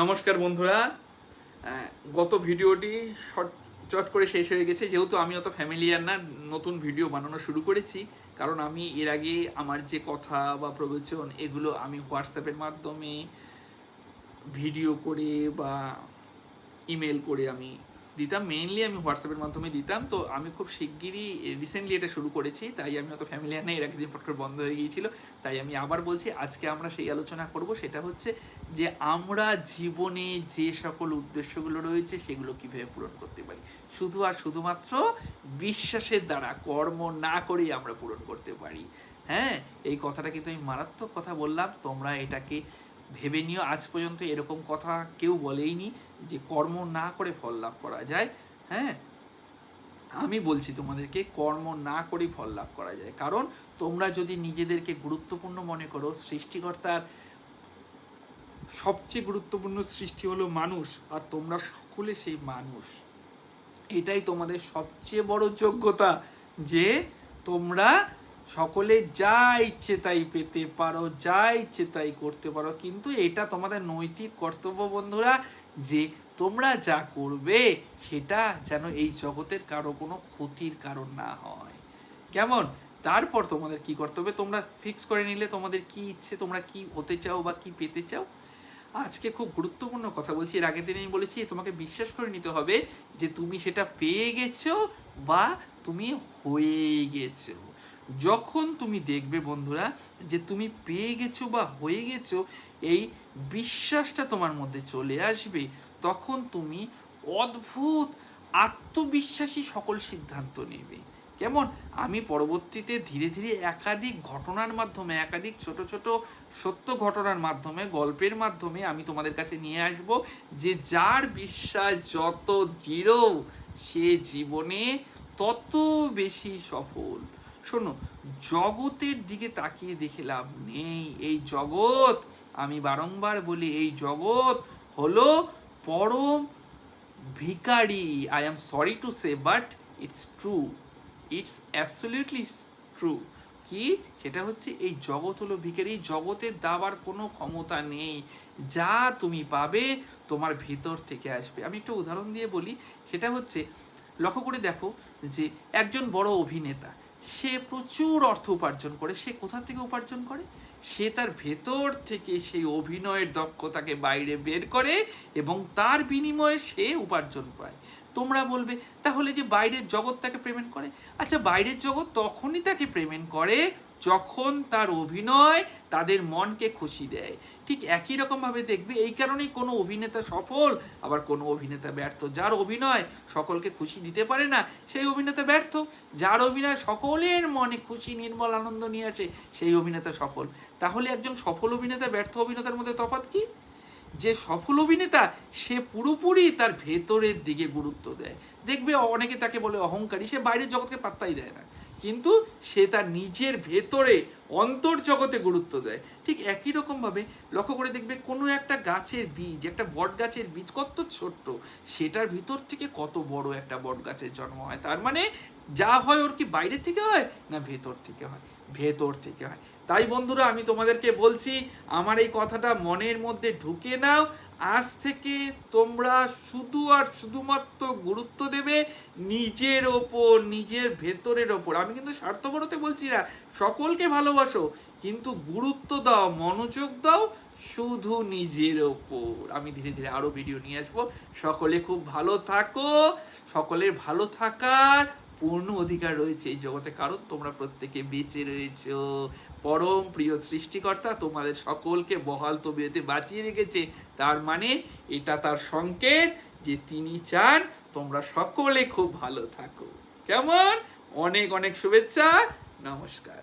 নমস্কার বন্ধুরা। গত ভিডিওটি শর্ট চট করে শেষ হয়ে গেছে। যেহেতু আমি অত ফ্যামিলিয়ার না, নতুন ভিডিও বানানো শুরু করেছি। কারণ আমি এর আগে আমার যে কথা বা প্রবচন, এগুলো আমি হোয়াটসঅ্যাপের মাধ্যমে ভিডিও করে বা ইমেল করে আমি দিতাম মেইনলি আমি হোয়াটসঅ্যাপের মাধ্যমে দিতাম। তো আমি খুব শিগগিরই রিসেন্টলি এটা শুরু করেছি, তাই আমি অত ফ্যামিলিয়ার নেই, এর আগে দিন ফট করে বন্ধ হয়ে গিয়েছিল। তাই আমি আবার বলছি, আজকে আমরা সেই আলোচনা করব, সেটা হচ্ছে যে আমরা জীবনে যে সকল উদ্দেশ্যগুলো রয়েছে, সেগুলো কীভাবে পূরণ করতে পারি। শুধু আর শুধুমাত্র বিশ্বাসের দ্বারা, কর্ম না করেই আমরা পূরণ করতে পারি। হ্যাঁ? এই কথাটা কিন্তু আমি মারাত্মক কথা বললাম। তোমরা এটাকে ভেবে নিও, আজ পর্যন্ত এরকম কথা কেউ বলেইনি যে কর্ম না করে ফল লাভ করা যায়। হ্যাঁ? আমি বলছি তোমাদেরকে, কর্ম না করেই ফল লাভ করা যায়। কারণ তোমরা যদি নিজেদেরকে গুরুত্বপূর্ণ মনে করো, সৃষ্টিকর্তার সবচেয়ে গুরুত্বপূর্ণ সৃষ্টি হলো মানুষ, আর তোমরা সকলে সেই মানুষ। এটাই তোমাদের সবচেয়ে বড় যোগ্যতা যে তোমরা সকলে যা ইচ্ছে তাই পেতে পারো, যা ইচ্ছে তাই করতে পারো। কিন্তু এটা তোমাদের নৈতিক কর্তব্য বন্ধুরা, যে তোমরা যা করবে সেটা যেন এই জগতের কারও কোনো ক্ষতির কারণ না হয়। কেমন? তারপর তোমাদের কি করতে হবে তোমরা ফিক্স করে নিলে তোমাদের কি ইচ্ছে, তোমরা কি হতে চাও বা কি পেতে চাও? আজকে খুব গুরুত্বপূর্ণ কথা বলছি। এর আগের দিন আমি বলেছি, তোমাকে বিশ্বাস করে নিতে হবে যে তুমি সেটা পেয়ে গেছো বা তুমি হয়ে গেছো। যখন তুমি দেখবে বন্ধুরা যে তুমি পেয়ে গেছো বা হয়ে গেছো, এই বিশ্বাসটা তোমার মধ্যে চলে আসবে। তখন তুমি অদ্ভুত আত্মবিশ্বাসী সকল সিদ্ধান্ত নেবে। কেমন? আমি পরবর্তীতে ধীরে ধীরে একাধিক ঘটনার মাধ্যমে, একাধিক ছোট ছোট সত্য ঘটনার মাধ্যমে, গল্পের মাধ্যমে আমি তোমাদের কাছে নিয়ে আসব যে যার বিশ্বাস যত দৃঢ়, সে জীবনে তত বেশি সফল। শোনো, জগতের দিকে তাকিয়ে দেখে লাভ নেই। এই জগৎ, আমি বারংবার বলি এই জগৎ হলো পরম ভিকারি I am sorry to say but it's true it's absolutely true কি? সেটা হচ্ছে এই জগৎ হলো ভিকারি এই জগতের দাবার কোনো ক্ষমতা নেই। যা তুমি পাবে তোমার ভেতর থেকে আসবে। আমি একটা উদাহরণ দিয়ে বলি। সেটা হচ্ছে, লক্ষ্য করে দেখো যে একজন বড় অভিনেতা সে প্রচুর অর্থ উপার্জন করে, সে কোথা থেকে উপার্জন করে? সে তার ভেতর থেকে সেই অভিনয়ের দক্ষতাকে বাইরে বের করে এবং তার বিনিময়ে সে উপার্জন পায়। তোমরা বলবে, তাহলে যে বাইরের জগৎ তাকে পেমেন্ট করে? আচ্ছা বাইরের জগৎ তখনই তাকে পেমেন্ট করে যখন তার অভিনয় তাদের মনকে খুশি দেয়। ঠিক একই রকমভাবে দেখবে, এই কারণেই কোনো অভিনেতা সফল, আবার কোনো অভিনেতা ব্যর্থ। যার অভিনয় সকলকে খুশি দিতে পারে না, সেই অভিনেতা ব্যর্থ। যার অভিনয় সকলের মনে খুশি, নির্মল আনন্দ নিয়ে আসে, সেই অভিনেতা সফল। তাহলে একজন সফল অভিনেতা, ব্যর্থ অভিনেতার মধ্যে তফাৎ কি? যে সফল অভিনেতা, সে পুরোপুরি তার ভেতরের দিকে গুরুত্ব দেয়। দেখবে অনেকে তাকে বলে অহংকারী, সে বাইরের জগৎকে পাত্তাই দেয় না। কিন্তু সে তার নিজের ভেতরে অন্তর জগতে গুরুত্ব দেয়। ঠিক একই রকমভাবে লক্ষ্য করে দেখবে কোনো একটা গাছের বীজ, একটা বট গাছের বীজ কত ছোট্ট, সেটার ভিতর থেকে কত বড় একটা বট গাছের জন্ম হয়। তার মানে যা হয় ওর কি বাইরে থেকে হয় না ভেতর থেকে হয়? ভেতর থেকে হয়। তাই বন্ধুরা, আমি তোমাদেরকে বলছি, আমার এই কথাটা মনের মধ্যে ঢুকে নাও। আজ থেকে তোমরা শুধু আর শুধুমাত্র গুরুত্ব দেবে নিজের ওপর, নিজের ভেতরের ওপর। আমি কিন্তু স্বার্থপরতে বলছি না, সকলকে ভালোবাসো, কিন্তু গুরুত্ব দাও, মনোযোগ দাও শুধু নিজের ওপর। আমি ধীরে ধীরে আরও ভিডিও নিয়ে আসব। সকলে খুব ভালো থাকো। সকলের ভালো থাকার পূর্ণ অধিকার রয়েছে এই জগতে, কারণ তোমরা প্রত্যেকে বেঁচে রয়েছো। পরম প্রিয় সৃষ্টিকর্তা তোমাদের সকলকে বহাল তবিয়তে বাঁচিয়ে রেখেছে। তার মানে এটা তার সংকেত যে তিনি চান তোমরা সকলে খুব ভালো থাকো। কেমন? অনেক অনেক শুভেচ্ছা। নমস্কার।